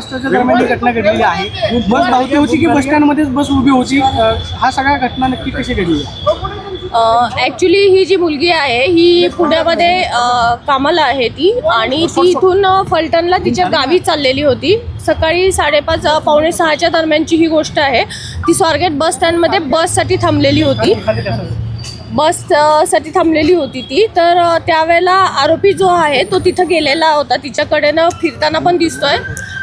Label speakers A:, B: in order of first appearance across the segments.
A: वाजताच्या दरम्यान ही घटना घडलेली आहे बस धावती होती की बस स्टँडमध्येच बस उभी होती? हा सगळ्या घटना नक्की कशी घडली?
B: ॲक्च्युली ही जी मुलगी आहे ही पुण्यामध्ये कामाला आहे ती आणि ती इथून फलटणला तिच्या गावी चाललेली होती. सकाळी साडेपाच पावणे सहाच्या दरम्यानची ही गोष्ट आहे. ती स्वारगेट बस स्टँडमध्ये बससाठी थांबलेली होती. बससाठी थांबलेली होती ती. तर त्यावेळेला आरोपी जो आहे तो तिथं गेलेला होता. तिच्याकडेनं फिरताना पण दिसतोय.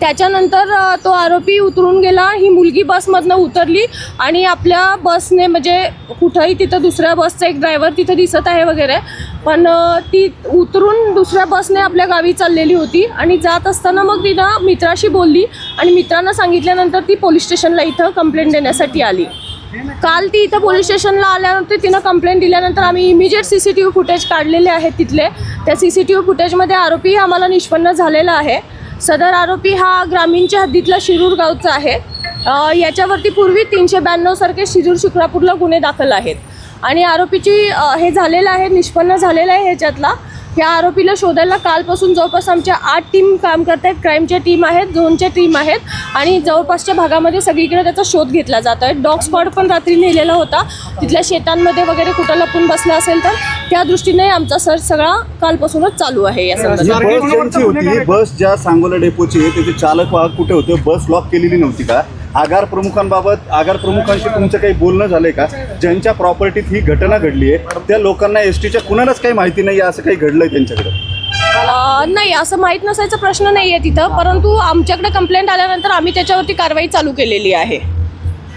B: त्याच्यानंतर तो आरोपी उतरून गेला. ही मुलगी बसमधनं उतरली आणि आपल्या बसने म्हणजे कुठंही तिथं दुसऱ्या बसचा एक ड्रायव्हर तिथं दिसत आहे वगैरे. पण ती उतरून दुसऱ्या बसने आपल्या गावी चाललेली होती आणि जात असताना मग तिनं मित्राशी बोलली आणि मित्रांना सांगितल्यानंतर ती पोलीस स्टेशनला इथं कंप्लेंट देण्यासाठी आली. काल ती इथं पोलीस स्टेशनला आल्यानंतर तिनं कंप्लेंट दिल्यानंतर आम्ही immediate C C T V footage काढलेले आहेत तिथले. त्या सी सी टी व्ही फुटेजमध्ये आरोपी आम्हाला निष्पन्न झालेला आहे. सदर आरोपी हा ग्रामीणच्या हद्दीतला शिरूर गावचा आहे. याच्यावरती पूर्वी तीनशे ब्याण्णव सारखे शिरूर शिक्रापूरला गुन्हे दाखल आहेत. आणि आरोपीची हे झालेलं आहे निष्पन्न झालेलं आहे ह्याच्यातला. या आरोपीला शोधायला कालपासून जवळपास आमच्या आठ टीम काम करत आहेत. क्राईमच्या टीम आहेत झोनच्या टीम आहेत आणि जवळपासच्या भागामध्ये सगळीकडे त्याचा शोध घेतला जात आहे. डॉग स्क्वॉड पण रात्री नेलेला होता. तिथल्या शेतांमध्ये वगैरे कुठं लपून बसला असेल तर त्या दृष्टीने आमचा सर्च सगळा कालपासूनच चालू आहे या संदर्भात.
C: बस ज्यांची होती बस ज्या सांगोला डेपोची आहे त्याचे चालक वाहक कुठे होते? बस लॉक केलेली नव्हती का? आगार प्रमुखांबाबत आगार प्रमुखांशी तुमचं काही बोलणं झालंय का? ज्यांच्या प्रॉपर्टीत ही घटना घडली आहे त्या लोकांना एस टीच्या कुणालाच काही माहिती नाही असं काही घडलंय त्यांच्याकडे?
B: नाही असं माहीत नसायचा प्रश्न नाही आहे तिथं परंतु आमच्याकडे कंप्लेंट आल्यानंतर आम्ही त्याच्यावरती कारवाई चालू केलेली आहे.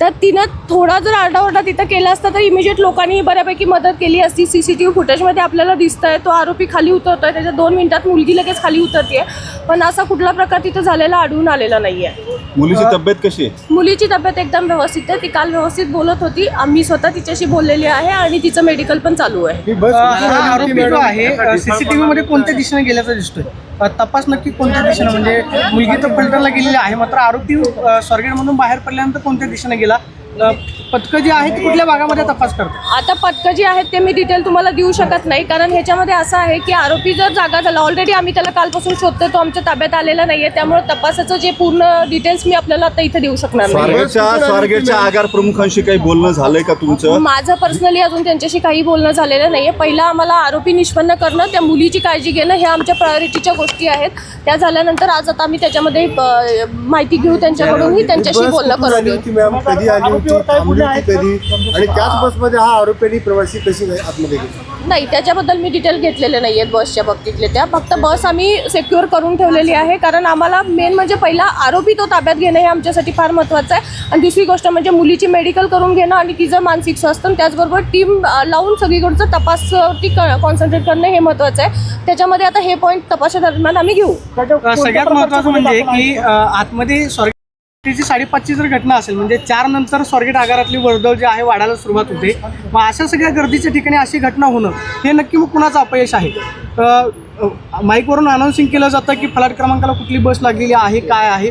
B: तर तिनं थोडा जर आरडाओरडा तिथं केला असता तर इमिजिएट लोकांनी बऱ्यापैकी मदत केली असती. सी सी टी व्ही फुटेजमध्ये आपल्याला दिसत आहे तो आरोपी खाली उतरतोय. त्याच्या दोन मिनिटात मुलगी लगेच खाली उतरते आहे पण असा कुठला प्रकार तिथं झालेला आढळून आलेला नाही आहे
C: मुलीची तब्येत कशी आहे?
B: मुलीची तब्येत एकदम व्यवस्थित आहे. ती काल व्यवस्थित बोलत होती. आम्ही स्वतः तिच्याशी बोललेली आहे आणि तिचं मेडिकल पण चालू आहे.
A: अ, हा आरोपी जो आहे सीसीटीव्ही मध्ये कोणत्या दिशेने गेल्याचा दिसतोय? अ, तपास नक्की कोणत्या दिशेने? म्हणजे मुलगी तर फलटणला गेलेली आहे मात्र आरोपी स्वारगेट मधून बाहेर पडल्यानंतर कोणत्या दिशेने गेला? अ, पथकं जी आहे ती कुठल्या भागामध्ये तपास करतात?
B: आता पथकं जी आहेत ते मी डिटेल तुम्हाला देऊ शकत नाही. कारण ह्याच्यामध्ये असं आहे की आरोपी जर जागा झाला ऑलरेडी आम्ही त्याला कालपासून शोधतोय तो आमच्या ताब्यात आलेला नाही आहे त्यामुळे तपासाचं जे पूर्ण डिटेल्स मी आपल्याला आता इथं देऊ शकणार नाही.
C: स्वारगेटच्या स्वारगेटच्या आगार प्रमुखांशी काही बोलणं झालंय का तुमचं?
B: माझं पर्सनली अजून त्यांच्याशी काही बोलणं झालेलं नाही आहे पहिला आम्हाला आरोपी निष्पन्न करणं त्या मुलीची काळजी घेणं ह्या आमच्या प्रायोरिटीच्या गोष्टी आहेत. त्या झाल्यानंतर आज आता आम्ही त्याच्यामध्ये माहिती घेऊ त्यांच्याकडूनही त्यांच्याशी बोलणं करून घेऊ
D: मॅम कधी आली आरोपीवर काय गुन्हे आहेत कधी आणि त्याच बसमध्ये हा आरोपी प्रवासी कशी काय आतमध्ये गेले?
B: नाही त्याच्याबद्दल मी डिटेल घेतलेले नाही आहेत बसच्या बाबतीतले त्या. फक्त बस आम्ही सेक्युअर करून ठेवलेली आहे. कारण आम्हाला मेन म्हणजे पहिला आरोपी तो ताब्यात घेणं हे आमच्यासाठी फार महत्त्वाचं आहे. आणि दुसरी गोष्ट म्हणजे मुलीची मेडिकल करून घेणं आणि तिचं मानसिक स्वास्थ्य आणि त्याचबरोबर टीम लावून सगळीकडचं तपासवरती कॉन्सन्ट्रेट करणं हे महत्त्वाचं आहे. त्याच्यामध्ये आता हे पॉईंट तपासादरम्यान आम्ही घेऊ.
A: सगळ्यात महत्वाचं म्हणजे की अ, आतमध्ये तिची साडेपाचची जर घटना असेल म्हणजे चार नंतर स्वारगेट आगारातली वर्दळ जी आहे वाढायला सुरुवात होते मग अशा सगळ्या गर्दीच्या ठिकाणी अशी घटना होणं हे नक्की मग कुणाचं अपयश आहे? माईकवरून अनाऊन्सिंग केलं जातं की फलाट क्रमांकाला कुठली बस लागलेली आहे काय आहे?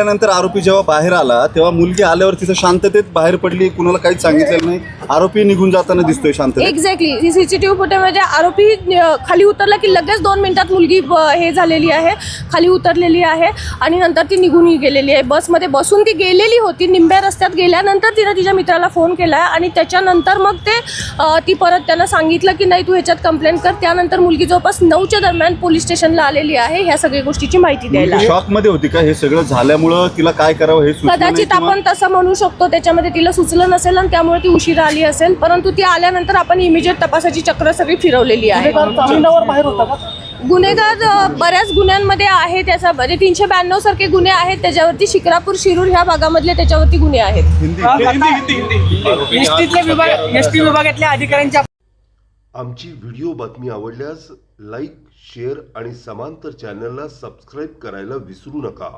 C: पकडल्यानंतर आरोपी जेव्हा बाहेर आला तेव्हा मुलगी आल्यावर तिथं शांततेत बाहेर पडली कुणाला काहीच सांगितलेलं नाही. आरोपी निघून जाताना दिसतोय शांततेत
B: एक्झॅक्टली सीसीटीव्ही फुटेजमध्ये आरोपी खाली उतरला की लगेच दोन मिनिटात मुलगी हे झालेली आहे. खाली उतरलेली आहे आणि नंतर ती निघूनही गेलेली आहे. बसमध्ये बसून ती गेलेली होती. निंब्या रस्त्यात गेल्यानंतर तिने तिच्या मित्राला फोन केला आणि त्याच्यानंतर मग ते ती परत त्यांना सांगितलं की नाही तू ह्याच्यात कंप्लेंट कर. त्यानंतर मुलगी जवळपास नऊच्या दरम्यान पोलीस स्टेशनला आलेली आहे ह्या सगळ्या गोष्टीची माहिती द्यायला.
C: शॉकमध्ये होती का? हे सगळं झाल्यामुळं तिला काय करावं हे
B: कदाचित आपण तसं म्हणू शकतो. त्याच्यामध्ये तिला सुचलं नसेल आणि त्यामुळे ती उशिरा आली असेल परंतु ती आल्यानंतर आपण इमिजिएट तपासाची चक्र सगळी फिरवलेली आहे.
A: जामिनावर बाहेर होता का?
B: गुन्हेगार बऱ्याच गुन्ह्यांमध्ये आहे त्याचा म्हणजे तीनशे ब्याण्णव सारखे गुन्हे आहेत त्याच्यावरती शिक्रापूर शिरूर ह्या भागामधले त्याच्यावरती गुन्हे आहेत.
C: हिंदी
A: एसटीतल्या विभाग एस टी विभागातल्या अधिकाऱ्यांच्या
E: आमची व्हिडिओ बातमी आवडल्यास लाईक शेअर आणि समांतर चॅनलला सबस्क्राईब करायला विसरू नका.